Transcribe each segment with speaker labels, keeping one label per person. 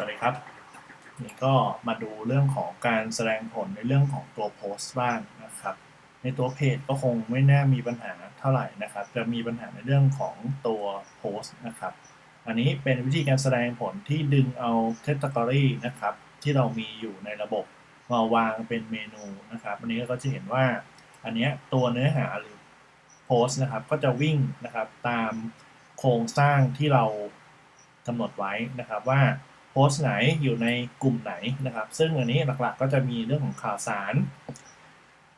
Speaker 1: สวัสดีครับนี่ก็มาดูเรื่องของการแสดงผลในเรื่องของตัวโพสต์บ้างนะครับ ในตัวเพจก็คงไม่น่ามีปัญหาเท่าไหร่นะครับ จะมีปัญหาในเรื่องของตัวโพสต์นะครับ อันนี้เป็นวิธีการแสดงผลที่ดึงเอาแคตตากรีนะครับ ที่เรามีอยู่ในระบบมาวางเป็นเมนูนะครับ อันนี้ก็จะเห็นว่าอันนี้ตัวเนื้อหาหรือโพสต์นะครับ ก็จะวิ่งนะครับตามโครงสร้างที่เรากำหนดไว้นะครับว่า พสต์ไหนอยู่ในกลุ่มไหนนะครับ ซึ่งอันนี้หลักๆก็จะมีเรื่องของข่าวสาร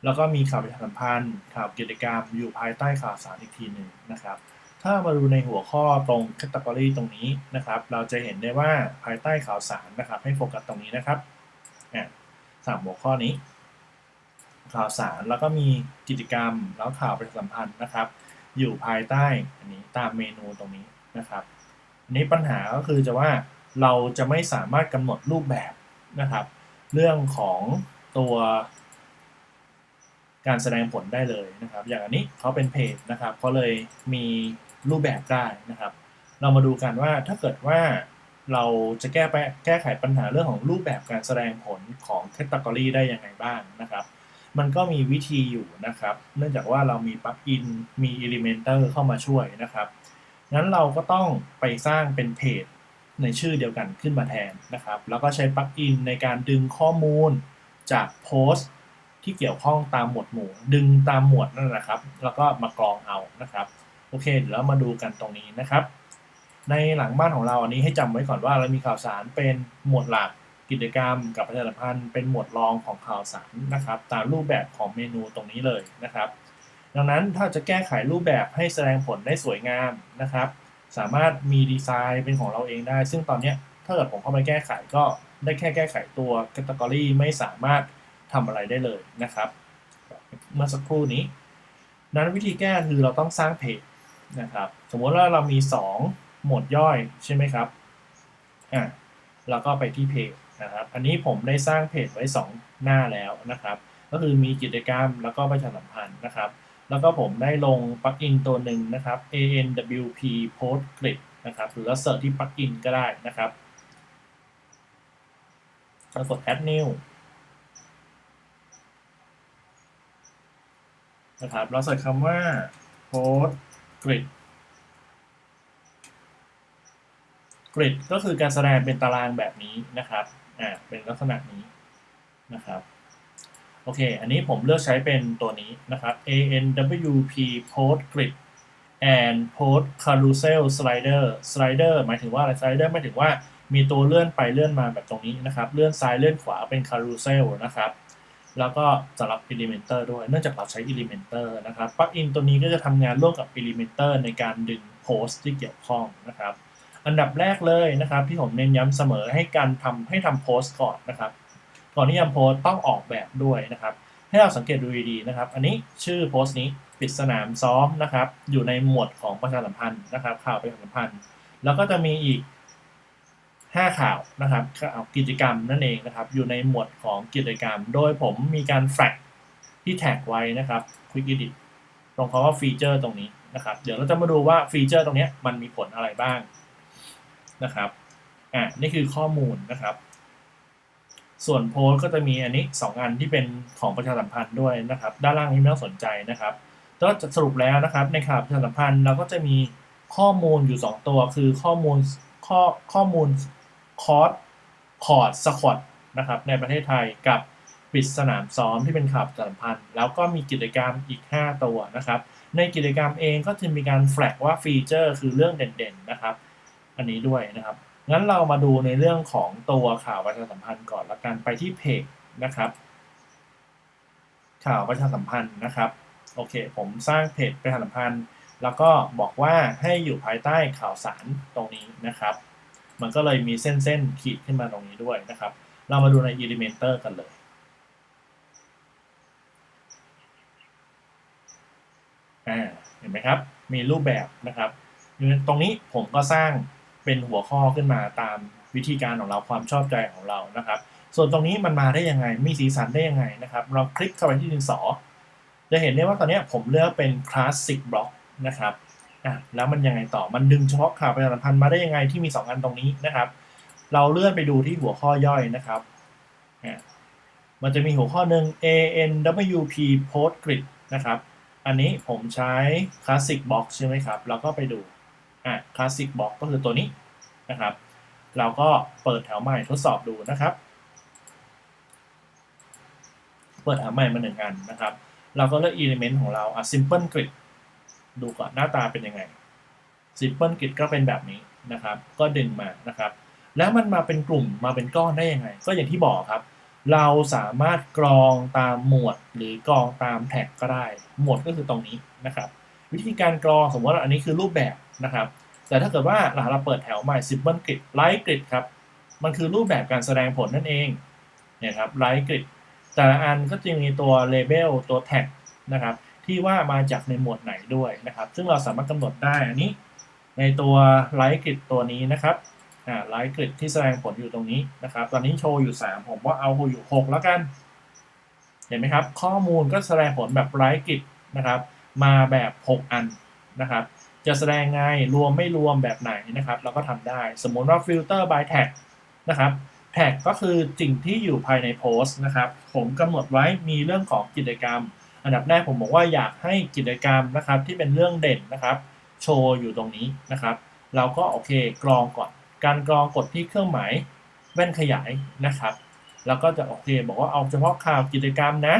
Speaker 1: แล้วก็มีข่าวประชาสัมพันธ์ ข่าวกิจกรรมอยู่ภายใต้ข่าวสารอีกทีหนึ่งนะครับ ถ้ามาดูในหัวข้อตรงแคตตากรีตรงนี้นะครับ เราจะเห็นได้ว่าภายใต้ข่าวสารนะครับ ให้โฟกัสตรงนี้นะครับสามหัวข้อนี้ ข่าวสารแล้วก็มีกิจกรรมแล้วข่าวประชาสัมพันธ์นะครับ อยู่ภายใต้อันนี้ตามเมนูตรงนี้นะครับอันนี้ปัญหาก็คือจะว่า เราจะไม่สามารถกำหนดรูปแบบนะครับ เรื่องของตัวการแสดงผลได้เลยนะครับ อย่างอันนี้เขาเป็นเพจนะครับเขาเลยมีรูปแบบได้นะครับ เรามาดูกันว่าถ้าเกิดว่าเราจะแก้แก้ไขปัญหาเรื่องของรูปแบบการแสดงผลของแคตตากรีได้ยังไงบ้างนะครับ มันก็มีวิธีอยู่นะครับ เนื่องจากว่าเรามีปลั๊กอินมี Elementor เข้ามาช่วยนะครับ งั้นเราก็ต้องไปสร้างเป็นเพจ ในชื่อเดียวกันขึ้นมาแทนนะครับ แล้วก็ใช้ปลั๊กอินในการดึงข้อมูลจากโพสต์ที่เกี่ยวข้องตามหมวดหมู่ ดึงตามหมวดนั่นแหละครับ แล้วก็มากรองเอานะครับ โอเค เดี๋ยวเรามาดูกันตรงนี้นะครับ ในหลังบ้านของเราอันนี้ให้จำไว้ก่อนว่าเรามีข่าวสารเป็นหมวดหลักกิจกรรม กับประชาสัมพันธ์เป็นหมวดรองของข่าวสารนะครับ ตามรูปแบบของเมนูตรงนี้เลยนะครับ ดังนั้นถ้าจะแก้ไขรูปแบบให้แสดงผลได้สวยงามนะครับ สามารถมีดีไซน์เป็นของเราเองได้ ซึ่งตอนนี้ถ้าเกิดผมเข้าไปแก้ไขก็ได้แค่แก้ไขตัวแคตตากรีไม่สามารถทำอะไรได้เลยนะครับ เมื่อสักครู่นี้นั้นวิธีแก้คือเราต้องสร้างเพจนะครับ สมมติว่าเรามี 2 หมวดย่อยใช่ไหมครับอะเราก็ไปที่เพจนะครับ อันนี้ผมได้สร้างเพจไว้ 2 หน้าแล้วนะครับ ก็คือมีกิจกรรมแล้วก็ประชาสัมพันธ์นะครับ แล้วก็ผมได้ลงปลั๊กอินตัวหนึ่งนะครับ ANWP Post Grid นะครับ หรือว่าเสิร์ชที่ปลั๊กอินก็ได้นะครับแล้วกด add new นะครับเราใส่คำว่า post grid grid ก็คือการแสดงเป็นตารางแบบนี้นะครับ อ่า เป็นลักษณะนี้นะครับ โอเค อันนี้ผมเลือกใช้เป็นตัวนี้นะครับ ANWP Post Grid and Post Carousel Slider Slider หมายถึงว่าอะไร Slider หมายถึงว่ามีตัวเลื่อนไปเลื่อนมาแบบตรงนี้นะครับ เลื่อนซ้ายเลื่อนขวาเป็น Carousel นะครับ แล้วก็สำหรับ Elementor ด้วย เนื่องจากเราใช้ Elementor นะครับ ปลั๊กอินตัวนี้ก็จะทำงานร่วมกับ Elementor ในการดึงโพสต์ที่เกี่ยวข้องนะครับ อันดับแรกเลยนะครับที่ผมเน้นย้ำเสมอให้การทำให้ทำโพสต์ก่อนนะครับ ก่อนที่จะโพสต์ต้องออกแบบด้วยนะครับ ให้เราสังเกตดูดีๆนะครับ อันนี้ชื่อโพสต์นี้ปิดสนามซ้อมนะครับ อยู่ในหมวดของประชาสัมพันธ์นะครับ ข่าวประชาสัมพันธ์ แล้วก็จะมีอีก 5 ข่าวนะครับข่าวกิจกรรมนั่นเองนะครับ อยู่ในหมวดของกิจกรรม โดยผมมีการแฟกที่แท็กไว้นะครับ Quick Edit ตรงคำว่าฟีเจอร์ตรงนี้นะครับ เดี๋ยวเราจะมาดูว่าฟีเจอร์ตรงนี้มันมีผลอะไรบ้างนะครับ อะ นี่คือข้อมูลนะครับ ส่วนโพสก็จะมีอันนี้ 2 อันที่เป็นของประชาสัมพันธ์ด้วยนะครับ ด้านล่างนี้ไม่ต้องสนใจนะครับก็จะสรุปแล้วนะครับในข่าวประชาสัมพันธ์เราก็จะมีข้อมูลอยู่ 2 ตัว คือข้อมูลข้อข้อมูลคอร์สคอร์ดสควอตนะครับในประเทศไทยกับปิดสนามซ้อมที่เป็นข่าวประชาสัมพันธ์ แล้วก็มีกิจกรรมอีก 5 ตัวนะครับ ในกิจกรรมเองก็จะมีการแฟลกว่าฟีเจอร์คือเรื่องเด่นๆนะครับ อันนี้ด้วยนะครับ งั้นเรามาดูในเรื่องของตัวข่าวประชาสัมพันธ์ก่อนละกันไปที่เพจนะครับ ข่าวประชาสัมพันธ์นะครับโอเค ผมสร้างเพจประชาสัมพันธ์ แล้วก็บอกว่าให้อยู่ภายใต้ข่าวสารตรงนี้นะครับ มันก็เลยมีเส้นๆขีดขึ้นมาตรงนี้ด้วยนะครับ เรามาดูใน Elementor กันเลยอ่าเห็นไหมครับ มีรูปแบบนะครับ ตรงนี้ผมก็สร้าง เป็นหัวข้อขึ้นมาตามวิธีการของเราความชอบใจของเรานะครับ ส่วนตรงนี้มันมาได้ยังไงมีสีสันได้ยังไงนะครับ เราคลิกเข้าไปที่ดินสอ จะเห็นได้ว่าตอนนี้ผมเลือกเป็นคลาสสิกบล็อกนะครับอะแล้วมันยังไงต่อมันดึงเฉพาะข่าวประชาสัมพันธ์มาได้ยังไงที่มี 2 อันตรงนี้นะครับ เราเลื่อนไปดูที่หัวข้อย่อยนะครับอะมันจะมีหัวข้อหนึ่ง ANWP Post Grid นะครับ อันนี้ผมใช้ Classic Box ใช่ไหมครับ เราก็ไปดู อะ Classic Box ก็คือตัวนี้นะครับ เราก็เปิดแถวใหม่ทดสอบดูนะครับ เปิดแถวใหม่มาหนึ่งอันนะครับ เราก็เลือก element ของเราอะ simple grid ดูก่อนหน้าตาเป็นยังไง simple grid ก็เป็นแบบนี้นะครับ ก็ดึงมานะครับ แล้วมันมาเป็นกลุ่มมาเป็นก้อนได้ยังไง ก็อย่างที่บอกครับเราสามารถกรองตามหมวดหรือกรองตามแท็กก็ได้ หมวดก็คือตรงนี้นะครับ วิธีการกรองสมมติว่าอันนี้คือรูปแบบ นะครับ แต่ถ้าเกิดว่าเราเปิดแถวใหม่ simple grid light grid ครับ มันคือรูปแบบการแสดงผลนั่นเองเนี่ยครับ light grid แต่ละอันก็จะมีตัว label ตัว tag นะครับ ที่ว่ามาจากในหมวดไหนด้วยนะครับ ซึ่งเราสามารถกำหนดได้อันนี้ ในตัว light grid ตัวนี้นะครับอ่า light grid ที่แสดงผลอยู่ตรงนี้นะครับ ตอนนี้โชว์อยู่ 3 ผมว่าเอาอยู่ 6 แล้วกัน เห็นไหมครับ ข้อมูลก็แสดงผลแบบ light grid นะครับ มาแบบ 6 อันนะครับ จะแสดงไงรวมไม่รวมแบบไหนนะครับ เราก็ทำได้สมมติว่า filter by tag นะครับแท็กก็คือสิ่งที่อยู่ภายในโพสต์นะครับ ผมกำหนดไว้มีเรื่องของกิจกรรม อันดับแรกผมบอกว่าอยากให้กิจกรรมนะครับ ที่เป็นเรื่องเด่นนะครับ โชว์อยู่ตรงนี้นะครับ เราก็โอเคกรองก่อน การกรองกดที่เครื่องหมายแว่นขยายนะครับ แล้วก็จะโอเคบอกว่าเอาเฉพาะข่าวกิจกรรมนะ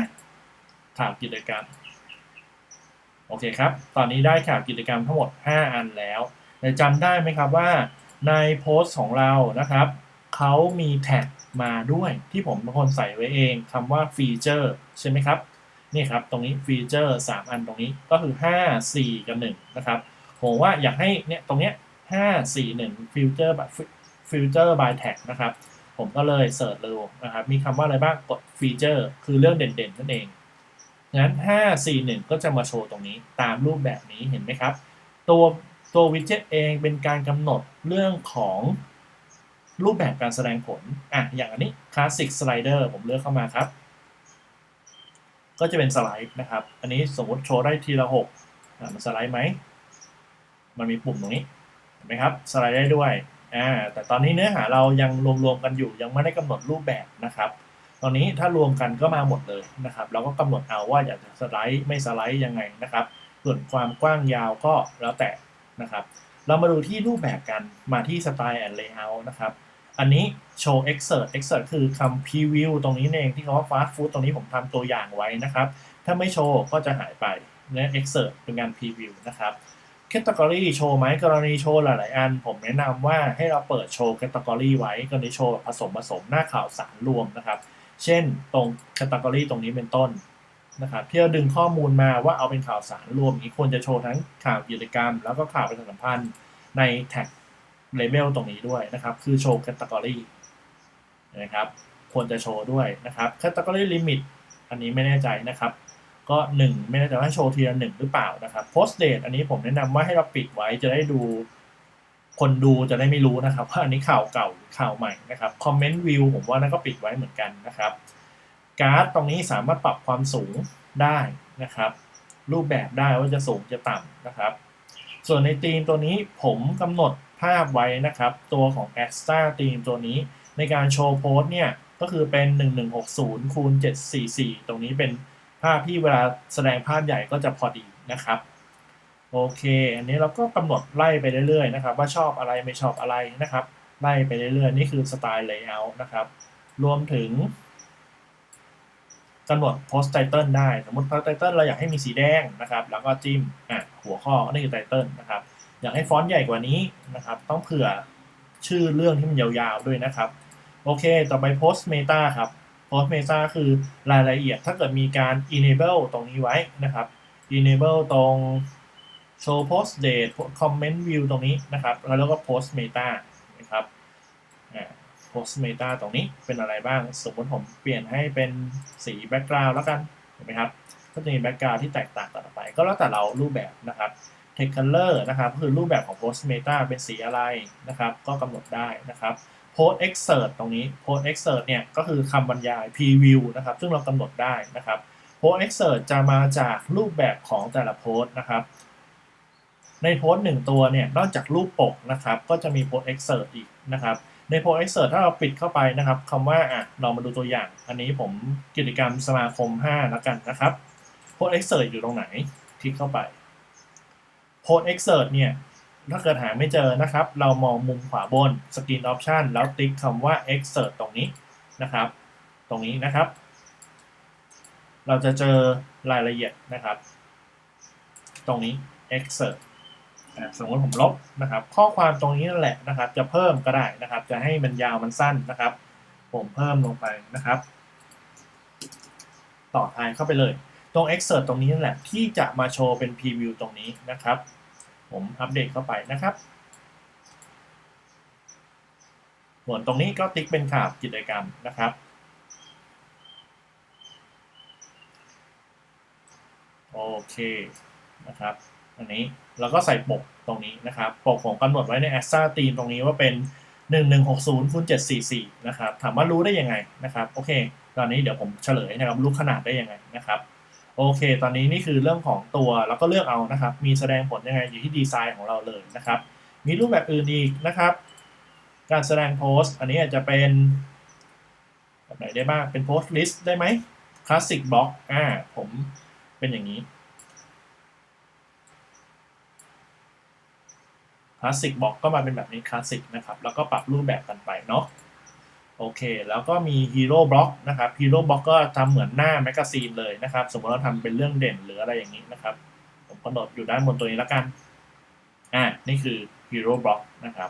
Speaker 1: ข่าวกิจกรรม โอเคครับ ตอนนี้ได้ข่าวกิจกรรมทั้งหมด 5 อันแล้วแต่จำได้ไหมครับว่าในโพสต์ของเรานะครับ เขามีแท็กมาด้วยที่ผมเป็นคนใส่ไว้เองคำว่าฟีเจอร์ใช่ไหมครับ นี่ครับ ตรงนี้ฟีเจอร์3 อันตรงนี้ก็คือ 5 4 กับ 1 นะครับ ผมว่าอยากให้เนี่ยตรงเนี้ย5 4 1ฟิลเตอร์แบบฟิลเตอร์ by tag นะครับ ผมก็เลยเสิร์ชเลยนะครับ มีคำว่าอะไรบ้างกดฟีเจอร์คือเรื่องเด่นๆนั่นเอง งั้น 5 4 1 ก็จะมาโชว์ตรงนี้ตามรูปแบบนี้เห็นไหมครับ ตัวตัววิดเจ็ตเองเป็นการกำหนดเรื่องของรูปแบบการแสดงผล อะ อย่างอันนี้ Classic Slider ผมเลือกเข้ามาครับ ก็จะเป็นสไลด์นะครับ อันนี้สมมติโชว์ได้ทีละหกอะมันสไลด์ไหม มันมีปุ่มตรงนี้ เห็นไหมครับ สไลด์ได้ด้วย อ่า แต่ตอนนี้เนื้อหาเรายังรวมๆกันอยู่ ยังไม่ได้กำหนดรูปแบบนะครับ ตอนนี้ถ้ารวมกันก็มาหมดเลยนะครับ เราก็กำหนดเอาว่าอยากจะสไลด์ไม่สไลด์ยังไงนะครับ ส่วนความกว้างยาวก็แล้วแต่นะครับ เรามาดูที่รูปแบบกันมาที่ Style and Layout นะครับ อันนี้โชว์ excerpt excerpt คือคำ preview ตรงนี้เองที่เขาว่า fast food ตรงนี้ผมทำตัวอย่างไว้นะครับ ถ้าไม่โชว์ก็จะหายไปนะ excerpt เป็นการ preview นะครับ category โชว์ไหมกรณีโชว์หลาย ๆ อัน ผมแนะนำว่าให้เราเปิดโชว์ category ไว้กรณีโชว์ผสมผสมหน้าข่าวสารรวมนะครับ เช่นตรง category ตรงนี้เป็นต้นนะครับที่เราดึงข้อมูลมาว่าเอาเป็นข่าวสารรวมนี้ควรจะโชว์ทั้งข่าวกิจกรรม แล้วก็ข่าวประชาสัมพันธ์ในแท็กเลเบลตรงนี้ด้วยนะครับ คือโชว์ category นะครับ ควรจะโชว์ด้วยนะครับ category limit อันนี้ไม่แน่ใจนะครับ ก็ 1 ไม่แน่ใจว่าโชว์ทีละหนึ่งหรือเปล่านะครับ post date อันนี้ผมแนะนำว่าให้เราปิดไว้จะได้ดู คนดูจะได้ไม่รู้นะครับว่าอันนี้ข่าวเก่าหรือข่าวใหม่นะครับ comment view ผมว่านั่นก็ปิดไว้เหมือนกันนะครับการ์ดตรงนี้สามารถปรับความสูงได้นะครับ รูปแบบได้ว่าจะสูงจะต่ำนะครับ ส่วนในธีมตัวนี้ผมกำหนดภาพไว้นะครับ ตัวของ a s t a ธีมตัวนี้ในการโชว์โพสเนี่ยก็คือเป็น 1160คูณ744 ตรงนี้เป็นภาพที่เวลาแสดงภาพใหญ่ก็จะพอดีนะครับ โอเค อันนี้เราก็กำหนดไล่ไปเรื่อยๆนะครับ ว่าชอบอะไรไม่ชอบอะไรนะครับ ไล่ไปเรื่อยๆ นี่คือสไตล์ layout นะครับ รวมถึงกำหนด post title ได้ สมมติ post title เราอยากให้มีสีแดงนะครับ แล้วก็จิ้มอะหัวข้อนี่คือ title นะครับ อยากให้ฟอนต์ใหญ่กว่านี้นะครับ ต้องเผื่อชื่อเรื่องที่มันยาวๆด้วยนะครับ โอเค ต่อไป post meta ครับ post meta คือรายละเอียด ถ้าเกิดมีการ enable ตรงนี้ไว้นะครับ enable ตรง show post date comment view ตรงนี้นะครับ แล้วก็ post meta นะครับอ่า post meta ตรงนี้เป็นอะไรบ้าง สมมติผมเปลี่ยนให้เป็นสี background แล้วกัน เห็นไหมครับ ก็จะมี background ที่แตกต่างกันออกไป ก็แล้วแต่เรารูปแบบนะครับ text color นะครับ ก็คือรูปแบบของ post meta เป็นสีอะไรนะครับ ก็กำหนดได้นะครับ post excerpt ตรงนี้ post excerpt เนี่ย ก็คือคำบรรยาย preview นะครับ ซึ่งเรากำหนดได้นะครับ post excerpt จะมาจากรูปแบบของแต่ละโพสต์นะครับ ในโพสต์หนึ่งตัวเนี่ยนอกจากรูปปกนะครับ ก็จะมี post excerpt อีกนะครับ ใน Post Excerpt ถ้าเราปิดเข้าไปนะครับคำว่าอะเรามาดูตัวอย่าง อันนี้ผมกิจกรรมสมาคม 5 แล้วกันนะครับ Post Excerpt อยู่ตรงไหนคลิกเข้าไป Post Excerpt เนี่ยถ้าเกิดหาไม่เจอนะครับ เรามองมุมขวาบน Screen Option แล้วติ๊กคำว่า Excerpt ตรงนี้นะครับ ตรงนี้นะครับ เราจะเจอรายละเอียดนะครับ ตรงนี้ Excerpt สมมติผมลบนะครับ ข้อความตรงนี้นั่นแหละนะครับ จะเพิ่มก็ได้นะครับ จะให้มันยาวมันสั้นนะครับ ผมเพิ่มลงไปนะครับ ต่อท้ายเข้าไปเลย ตรง Excerpt ตรงนี้นั่นแหละ ที่จะมาโชว์เป็นพรีวิวตรงนี้นะครับ ผมอัปเดตเข้าไปนะครับส่วนตรงนี้ก็ติ๊กเป็นข่าวกิจกรรมนะครับโอเคนะครับ อันนี้เราก็ใส่ปกตรงนี้นะครับ ปกผมกำหนดไว้ใน a s t a t h e m ตรงนี้ว่าเป็น 1160คูณ744 นะครับ ถามว่ารู้ได้ยังไงนะครับ โอเค ตอนนี้เดี๋ยวผมเฉลยนะครับรู้ขนาดได้ยังไงนะครับ โอเค ตอนนี้นี่คือเรื่องของตัวแล้วก็เลือกเอานะครับ มีแสดงผลยังไงอยู่ที่ดีไซน์ของเราเลยนะครับ มีรูปแบบอื่นอีกนะครับ การแสดงโพสต์อันนี้อาจจะเป็นแบบไหนได้บ้าง เป็นโพสต์ลิสต์ได้ไหมคลาสสิกบล็อกอ่า ผมเป็นอย่างนี้ คลาสสิกบล็อกก็มาเป็นแบบนี้คลาสสิกนะครับ แล้วก็ปรับรูปแบบกันไปเนาะโอเค แล้วก็มีฮีโร่บล็อกนะครับฮีโร่บล็อกก็ทำเหมือนหน้าแมกกาซีนเลยนะครับ สมมติเราทำเป็นเรื่องเด่นหรืออะไรอย่างนี้นะครับ ผมกำหนดอยู่ด้านบนตัวนี้แล้วกันอ่านี่คือฮีโร่บล็อกนะครับ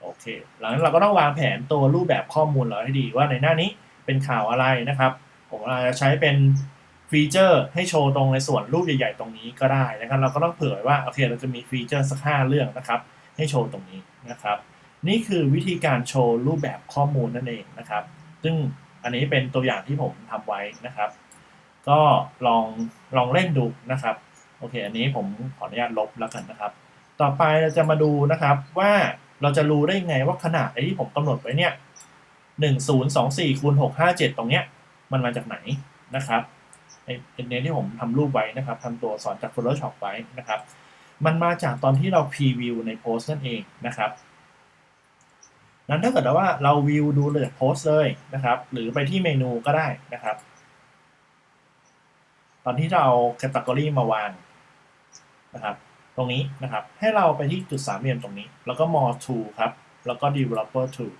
Speaker 1: โอเคหลังจากนั้นเราก็ต้องวางแผนตัวรูปแบบข้อมูลเราให้ดีว่าในหน้านี้เป็นข่าวอะไรนะครับ ผมอาจจะใช้เป็น ฟีเจอร์ให้โชว์ตรงในส่วนรูปใหญ่ ๆ ตรงนี้ก็ได้นะครับ เราก็ต้องเผื่อว่าโอเคเราจะมีฟีเจอร์สักห้าเรื่องนะครับ ให้โชว์ตรงนี้นะครับ นี่คือวิธีการโชว์รูปแบบข้อมูลนั่นเองนะครับ ซึ่งอันนี้เป็นตัวอย่างที่ผมทำไว้นะครับ ก็ลองลองเล่นดูนะครับโอเค อันนี้ผมขออนุญาตลบแล้วกันนะครับ ต่อไปเราจะมาดูนะครับว่าเราจะรู้ได้ไงว่าขนาดไอ้ที่ผมกำหนดไว้เนี่ยหนึ่งศูนย์สองสี่คูณหกห้าเจ็ดตรงเนี้ยมันมาจากไหนนะครับ เป็นเนที่ผมทำรูปไว้นะครับทำตัวสอนจาก Photoshop ไว้นะครับ มันมาจากตอนที่เราพรีวิวในโพสต์นั่นเองนะครับนั้นถ้าเกิดว่าเราวิวดูเลยโพสต์เลยนะครับ หรือไปที่เมนูก็ได้นะครับ ตอนที่เราเอาแคตตากรีมาวางนะครับ ตรงนี้นะครับ ให้เราไปที่จุดสามเหลี่ยมตรงนี้ แล้วก็ more tool ครับ แล้วก็ developer tool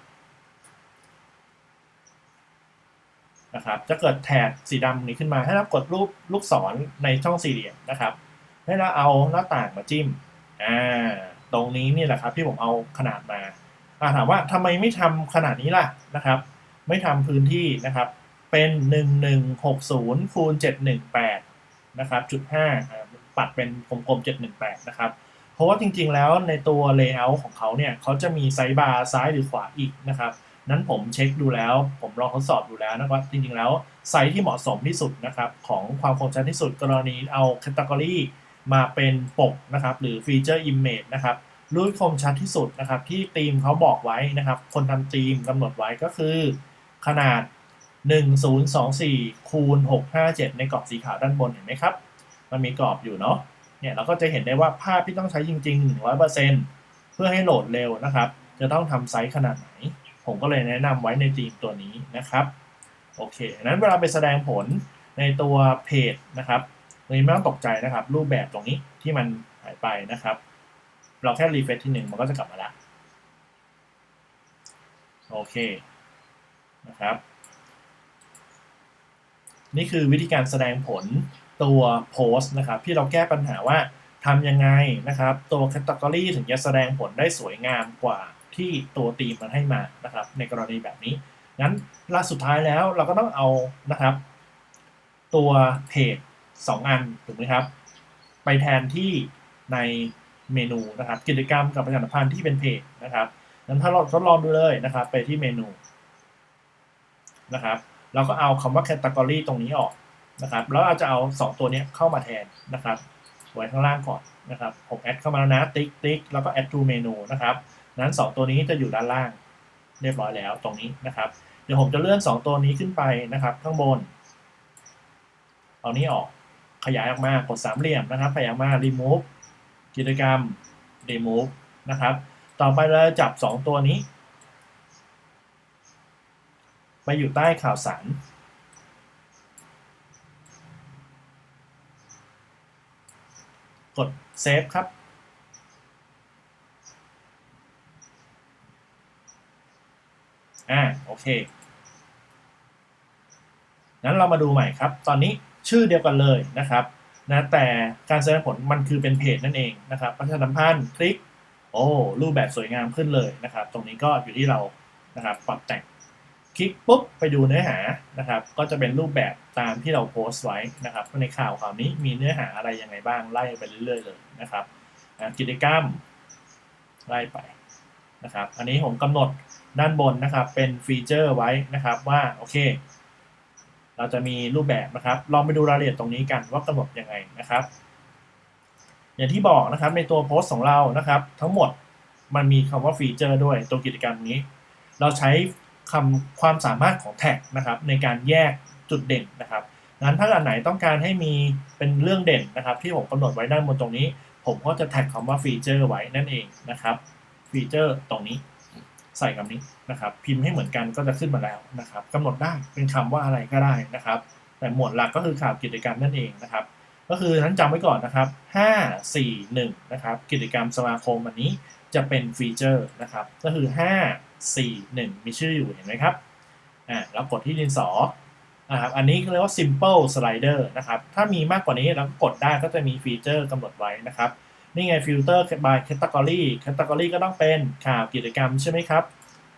Speaker 1: นะครับ จะเกิดแถบสีดำนี้ขึ้นมา ให้เรากดรูปลูกศรในช่องสี่เหลี่ยมนะครับ ให้เราเอาหน้าต่างมาจิ้ม อ่า ตรงนี้นี่แหละครับที่ผมเอาขนาดมาาถามว่าทำไมไม่ทำขนาดนี้ล่ะนะครับ ไม่ทำพื้นที่นะครับ เป็น 1160คูณ718นะครับจุด5ปัดเป็นกลมๆ718นะครับ เพราะว่าจริงๆแล้วในตัว layout ของเขาเนี่ยเขาจะมีไซส์บาร์ซ้ายหรือขวาอีกนะครับ นั้นผมเช็คดูแล้ว ผมลองทดสอบดูแล้วนะครับจริงๆแล้วไซส์ที่เหมาะสมที่สุดนะครับของความคมชัดที่สุดกรณีเอาแคตตากรีมาเป็นปกนะครับหรือฟีเจอร์อิมเมจนะครับรูปคมชัดที่สุดนะครับที่ทีมเขาบอกไว้นะครับ คนทำทีมกำหนดไว้ก็คือ ขนาด 1024คูณ657 ในกรอบสีขาวด้านบนเห็นไหมครับ มันมีกรอบอยู่เนาะเนี่ยเราก็จะเห็นได้ว่าภาพที่ต้องใช้จริง ๆ 100%เพื่อให้โหลดเร็วนะครับ จะต้องทำไซส์ขนาดไหน ผมก็เลยแนะนำไว้ในทีมตัวนี้นะครับโอเคนั้นเวลาไปแสดงผลในตัวเพจนะครับตรงนี้ไม่ต้องตกใจนะครับ รูปแบบตรงนี้ที่มันหายไปนะครับ เราแค่รีเฟซที่หนึ่งมันก็จะกลับมาแล้วโอเคนะครับ นี่คือวิธีการแสดงผลตัวโพสต์นะครับ ที่เราแก้ปัญหาว่าทำยังไงนะครับ ตัวแคตตากรีถึงจะแสดงผลได้สวยงามกว่า ที่ตัวตีมมันให้มานะครับ ในกรณีแบบนี้งั้นล่าสุดท้ายแล้วเราก็ต้องเอานะครับ ตัวเพจ2อันถูกไหมครับ ไปแทนที่ในเมนูนะครับ กิจกรรมกับประชาสัมพันธ์ที่เป็นเพจนะครับงั้นถ้าเราทดลองดูเลยนะครับ ไปที่เมนูนะครับเราก็เอาคำว่า category ตรงนี้ออกนะครับ แล้วเราจะเอา 2 ตัวนี้เข้ามาแทนนะครับไว้ข้างล่างก่อนนะครับผมแอดเข้ามาแล้วนะติ๊กติ๊กแล้วก็ add to menu นะครับ นั้น 2 ตัวนี้จะอยู่ด้านล่างเรียบร้อยแล้วตรงนี้นะครับ เดี๋ยวผมจะเลื่อน 2 ตัวนี้ขึ้นไปนะครับ ข้างบน เอานี้ออกขยายออกมากดสามเหลี่ยมนะครับขยายออกมา remove กิจกรรม remove นะครับ ต่อไปเราจับ 2 ตัวนี้ ไปอยู่ใต้ข่าวสารกดเซฟครับ อ่าโอเคงั้นเรามาดูใหม่ครับ ตอนนี้ชื่อเดียวกันเลยนะครับนะแต่การแสดงผลมันคือเป็นเพจนั่นเองนะครับประชาสัมพันธ์คลิกโอ้รูปแบบสวยงามขึ้นเลยนะครับ ตรงนี้ก็อยู่ที่เรานะครับปรับแต่งคลิกปุ๊บไปดูเนื้อหานะครับ ก็จะเป็นรูปแบบตามที่เราโพสต์ไว้นะครับในข่าวข่าวนี้มีเนื้อหาอะไรยังไงบ้างไล่ไปเรื่อยๆเลยนะครับกิจกรรมไล่ไปนะครับ อันนี้ผมกำหนด ด้านบนนะครับเป็นฟีเจอร์ไว้นะครับว่าโอเค เราจะมีรูปแบบนะครับ ลองไปดูรายละเอียดตรงนี้กันว่ากำหนดยังไงนะครับ อย่างที่บอกนะครับในตัวโพสต์ของเรานะครับ ทั้งหมดมันมีคำว่าฟีเจอร์ด้วยตัวกิจกรรมนี้ เราใช้คำความสามารถของแท็กนะครับ ในการแยกจุดเด่นนะครับงั้นถ้าอันไหนต้องการให้มีเป็นเรื่องเด่นนะครับ ที่ผมกำหนดไว้ด้านบนตรงนี้ ผมก็จะแท็กคำว่าฟีเจอร์ไว้นั่นเองนะครับฟีเจอร์ตรงนี้ ใส่คำนี้นะครับพิมพ์ให้เหมือนกันก็จะขึ้นมาแล้วนะครับกำหนดได้เป็นคำว่าอะไรก็ได้นะครับ แต่หมวดหลักก็คือข่าวกิจกรรมนั่นเองนะครับ ก็คือนั้นจำไว้ก่อนนะครับ 5 4 1นะครับกิจกรรมสมาคมอันนี้จะเป็นฟีเจอร์นะครับก็คือ 5 4 1 มีชื่ออยู่เห็นไหมครับอ่าแล้วกดที่ดินสอนะครับอันนี้เรียกว่า simple slider นะครับถ้ามีมากกว่านี้เราก็กดได้ก็จะมีฟีเจอร์กำหนดไว้นะครับ นี่ไง filter by category category ก็ต้องเป็นข่าวกิจกรรมใช่ไหมครับ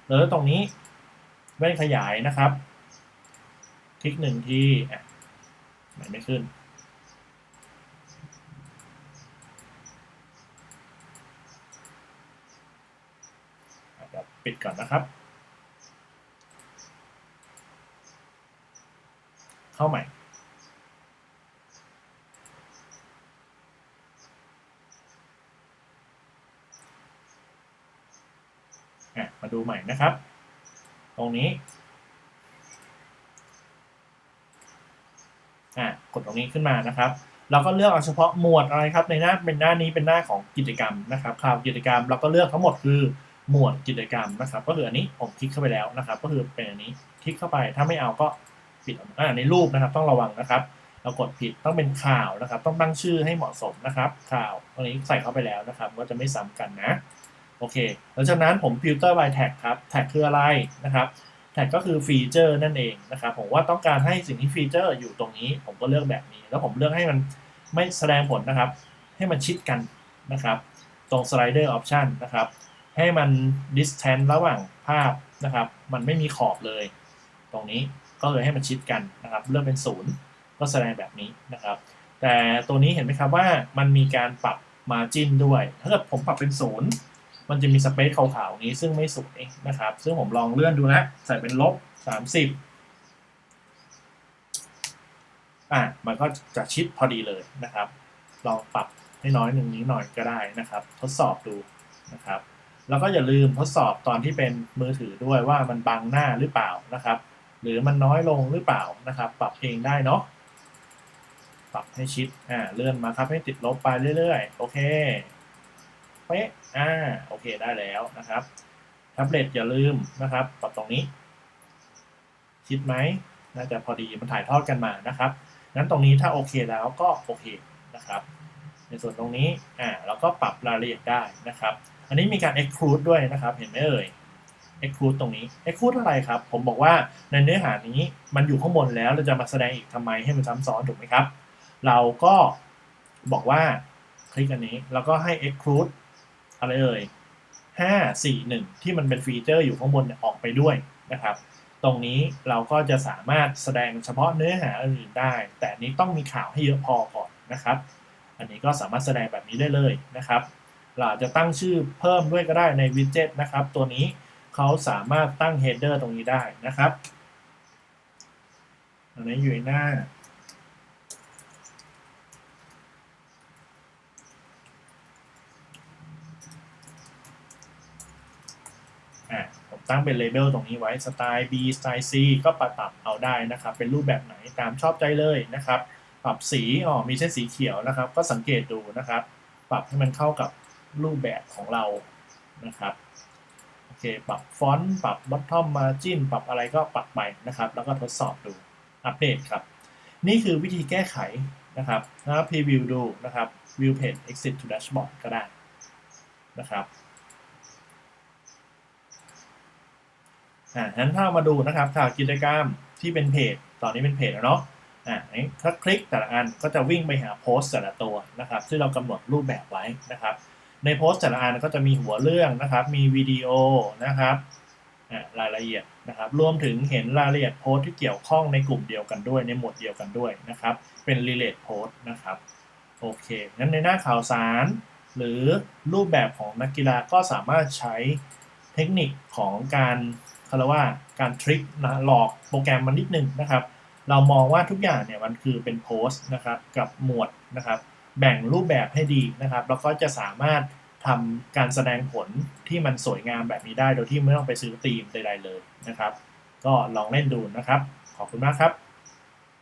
Speaker 1: แล้วตรงนี้แว่นขยายนะครับ คลิกหนึ่งที่อะมันไม่ขึ้น ปิดก่อนนะครับ เข้าใหม่ มาดูใหม่นะครับ ตรงนี้อะกดตรงนี้ขึ้นมานะครับเราก็เลือกเอาเฉพาะหมวดอะไรครับในหน้าเป็นหน้านี้เป็นหน้าของกิจกรรมนะครับข่าวกิจกรรมเราก็เลือกทั้งหมดคือหมวดกิจกรรมนะครับ ก็คืออันนี้ผมคลิกเข้าไปแล้วนะครับ ก็คือเป็นอันนี้คลิกเข้าไปถ้าไม่เอาก็ปิดอ่าในรูปนะครับ ต้องระวังนะครับ เรากดผิดต้องเป็นข่าวนะครับ ต้องตั้งชื่อให้เหมาะสมนะครับ ข่าวตรงนี้ใส่เข้าไปแล้วนะครับ ก็จะไม่ซ้ำกันนะ โอเคหลังจากนั้นผม filter by tag ครับ tag คืออะไรนะครับ tag ก็คือฟีเจอร์นั่นเองนะครับ ผมว่าต้องการให้สิ่งที่ฟีเจอร์อยู่ตรงนี้ ผมก็เลือกแบบนี้ แล้วผมเลือกให้มันไม่แสดงผลนะครับ ให้มันชิดกันนะครับ ตรง slider option นะครับ ให้มัน distance ระหว่างภาพนะครับ มันไม่มีขอบเลย ตรงนี้ก็เลยให้มันชิดกันนะครับ เลือกเป็นศูนย์ก็แสดงแบบนี้นะครับ แต่ตัวนี้เห็นไหมครับว่ามันมีการปรับ margin ด้วย ถ้าเกิดผมปรับเป็นศูนย์ มันจะมีสเปซขาวๆนี้ซึ่งไม่สวยนะครับ ซึ่งผมลองเลื่อนดูนะ ใส่เป็นลบ 30 อะ มันก็จะชิดพอดีเลยนะครับ ลองปรับให้น้อยหนึ่งนี้หน่อยก็ได้นะครับ ทดสอบดูนะครับ แล้วก็อย่าลืมทดสอบตอนที่เป็นมือถือด้วยว่ามันบังหน้าหรือเปล่านะครับ หรือมันน้อยลงหรือเปล่านะครับ ปรับเองได้เนาะ ปรับให้ชิด อ่า เลื่อนมาครับให้ติดลบไปเรื่อยๆ โอเค ป๊ะอ่าโอเคได้แล้วนะครับแท็บเล็ตอย่าลืมนะครับปรับตรงนี้ ชิดไหมน่าจะพอดีมันถ่ายทอดกันมานะครับงั้นตรงนี้ถ้าโอเคแล้วก็โอเคนะครับ ในส่วนตรงนี้อ่าเราก็ปรับรายละเอียดได้นะครับ อันนี้มีการ exclude ด้วยนะครับ เห็นไหมเอ่ย exclude ตรงนี้ exclude อะไรครับ ผมบอกว่าในเนื้อหานี้มันอยู่ข้างบนแล้วเราจะมาแสดงอีกทำไมให้มันซ้ำซ้อนถูกไหมครับ เราก็บอกว่าคลิกอันนี้แล้วก็ให้ exclude อะไรเอ่ยห้าสี่หนึ่งที่มันเป็นฟีเจอร์อยู่ข้างบนออกไปด้วยนะครับ ตรงนี้เราก็จะสามารถแสดงเฉพาะเนื้อหาอื่นได้ แต่นี้ต้องมีข่าวให้เยอะพอก่อนนะครับ อันนี้ก็สามารถแสดงแบบนี้ได้เลยนะครับ เราจะตั้งชื่อเพิ่มด้วยก็ได้ในวิดเจ็ตนะครับ ตัวนี้เขาสามารถตั้ง header ตรงนี้ได้นะครับอันนี้อยู่ในหน้าผม ตั้งเป็นเลเบลตรงนี้ไว้สไตล์ B สไตล์ C ก็ปรับเอาได้นะครับ เป็นรูปแบบไหนตามชอบใจเลยนะครับ ปรับสีอ๋อมีเส้นสีเขียวนะครับ ก็สังเกตดูนะครับ ปรับให้มันเข้ากับรูปแบบของเรานะครับโอเคปรับฟอนต์ปรับ bottom margin ปรับอะไรก็ปรับไปนะครับ แล้วก็ทดสอบดูอัปเดตครับ นี่คือวิธีแก้ไขนะครับแล้วพรีวิวดูนะครับ view page exit to dashboard ก็ได้นะครับ อ่างั้นถ้ามาดูนะครับข่าวกิจกรรมที่เป็นเพจ ตอนนี้เป็นเพจแล้วเนาะอ่าถ้าคลิกแต่ละอันก็จะวิ่งไปหาโพสต์แต่ละตัวนะครับที่เรากำหนดรูปแบบไว้นะครับ ในโพสต์แต่ละอันก็จะมีหัวเรื่องนะครับ มีวิดีโอนะครับอ่ารายละเอียดนะครับ รวมถึงเห็นรายละเอียดโพสต์ที่เกี่ยวข้องในกลุ่มเดียวกันด้วย ในหมวดเดียวกันด้วยนะครับ เป็น relate post นะครับ โอเค งั้นในหน้าข่าวสาร หรือรูปแบบของนักกีฬาก็สามารถใช้เทคนิคของการ เขาเรียกว่าการทริคนะหลอกโปรแกรมมันนิดนึงนะครับ เรามองว่าทุกอย่างเนี่ยมันคือเป็นโพสต์นะครับกับหมวดนะครับ แบ่งรูปแบบให้ดีนะครับ แล้วก็จะสามารถทำการแสดงผลที่มันสวยงามแบบนี้ได้ โดยที่ไม่ต้องไปซื้อธีมใดๆเลยนะครับ ก็ลองเล่นดูนะครับ ขอบคุณมากครับ